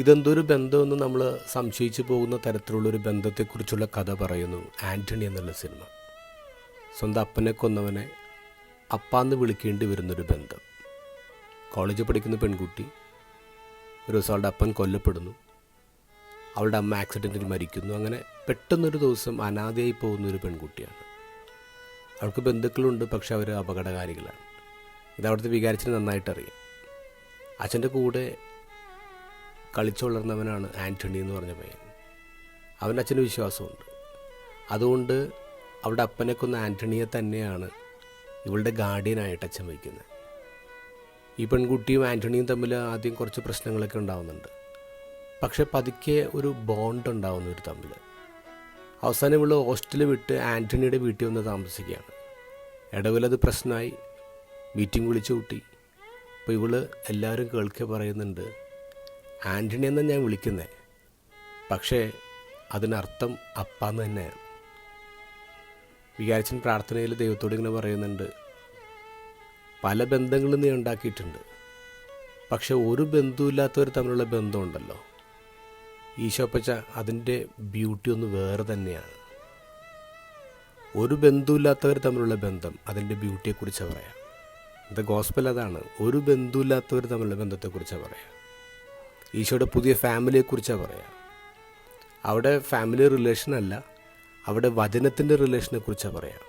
ഇതെന്തൊരു ബന്ധമെന്ന് നമ്മൾ സംശയിച്ചു പോകുന്ന തരത്തിലുള്ള ഒരു ബന്ധത്തെക്കുറിച്ചുള്ള കഥ പറയുന്നു ആന്റണി എന്നുള്ള സിനിമ. സ്വന്തം അപ്പനെ കൊന്നവനെ അപ്പാന്ന് വിളിക്കേണ്ടി വരുന്നൊരു ബന്ധം. കോളേജിൽ പഠിക്കുന്ന പെൺകുട്ടി ഒരു ദിവസം അവളുടെ അപ്പൻ കൊല്ലപ്പെടുന്നു. അവളുടെ അമ്മ ആക്സിഡന്റിൽ മരിക്കുന്നു. അങ്ങനെ പെട്ടെന്നൊരു ദിവസം അനാഥയായി പോകുന്ന ഒരു പെൺകുട്ടിയാണ്. അവൾക്ക് ബന്ധുക്കളുണ്ട് പക്ഷെ അവർ അപകടകാരികളാണ്. ഇത് അവിടുത്തെ വികാരത്തിന് നന്നായിട്ട് അറിയാം അച്ഛന്റെ കൂടെ കളിച്ചു വളർന്നവനാണ് ആന്റണി എന്ന് പറഞ്ഞ പയ്യൻ. അവന്റെ അച്ഛന് വിശ്വാസമുണ്ട്. അതുകൊണ്ട് അവിടെ അപ്പനെ കൊന്ന ആന്റണിയെ തന്നെയാണ് ഇവളുടെ ഗാർഡിയനായിട്ട് അച്ഛൻ വയ്ക്കുന്നത്. ഈ പെൺകുട്ടിയും ആന്റണിയും തമ്മിൽ ആദ്യം കുറച്ച് പ്രശ്നങ്ങളൊക്കെ ഉണ്ടാവുന്നുണ്ട്. പക്ഷെ പതുക്കെ ഒരു ബോണ്ട് ഉണ്ടാവുന്നു ഒരു തമ്മിൽ. അവസാനം ഇവൾ ഹോസ്റ്റലിൽ വിട്ട് ആന്റണിയുടെ വീട്ടിൽ വന്ന് താമസിക്കുകയാണ്. ഇടവിലത് പ്രശ്നമായി. മീറ്റിംഗ് വിളിച്ചു കൂട്ടി അപ്പോൾ ഇവൾ എല്ലാവരും കേൾക്കെ പറയുന്നുണ്ട്. ആന്റണി എന്നാണ് ഞാൻ വിളിക്കുന്നത് പക്ഷേ അതിനർത്ഥം അപ്പാന്ന് തന്നെയാണ് വികാരിച്ചൻ പ്രാർത്ഥനയിൽ ദൈവത്തോട് ഇങ്ങനെ പറയുന്നുണ്ട്. പല ബന്ധങ്ങളും നീ ഉണ്ടാക്കിയിട്ടുണ്ട്. പക്ഷെ ഒരു ബന്ധുവില്ലാത്തവർ തമ്മിലുള്ള ബന്ധമുണ്ടല്ലോ. ഈശോപ്പച്ച അതിന്റെ ബ്യൂട്ടി ഒന്ന് വേറെ തന്നെയാണ്. ഒരു ബന്ധുവില്ലാത്തവർ തമ്മിലുള്ള ബന്ധം അതിന്റെ ബ്യൂട്ടിയെക്കുറിച്ച് പറയാം. ഇത് ഗോസ്പൽ അതാണ്. ഒരു ബന്ധുവില്ലാത്തവർ തമ്മിലുള്ള ബന്ധത്തെക്കുറിച്ച് പറയാം. ഈശോയുടെ പുതിയ ഫാമിലിയെക്കുറിച്ചാണ് പറയുക അവിടെ ഫാമിലി റിലേഷൻ അല്ല അവിടെ വചനത്തിന്റെ റിലേഷനെ കുറിച്ചാണ് പറയാം.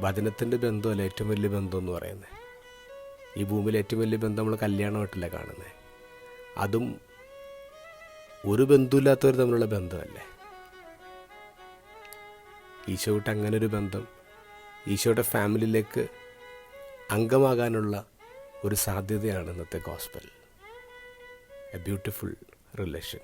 വചനത്തിന്റെ ബന്ധമല്ല ഏറ്റവും വലിയ ബന്ധം എന്ന് പറയുന്നത് ഈ ഭൂമിയിലെ ഏറ്റവും വലിയ ബന്ധം നമ്മൾ കല്യാണമായിട്ടല്ല കാണുന്നത് അതും ഒരു ബന്ധുവില്ലാത്തവർ തമ്മിലുള്ള ബന്ധമല്ലേ. ഈശോയിട്ട് അങ്ങനെ ഒരു ബന്ധം ഈശോയുടെ ഫാമിലിയിലേക്ക് അംഗമാകാനുള്ള ഒരു സാധ്യതയാണ് ഇന്നത്തെ ഗോസ്പൽ a beautiful relation.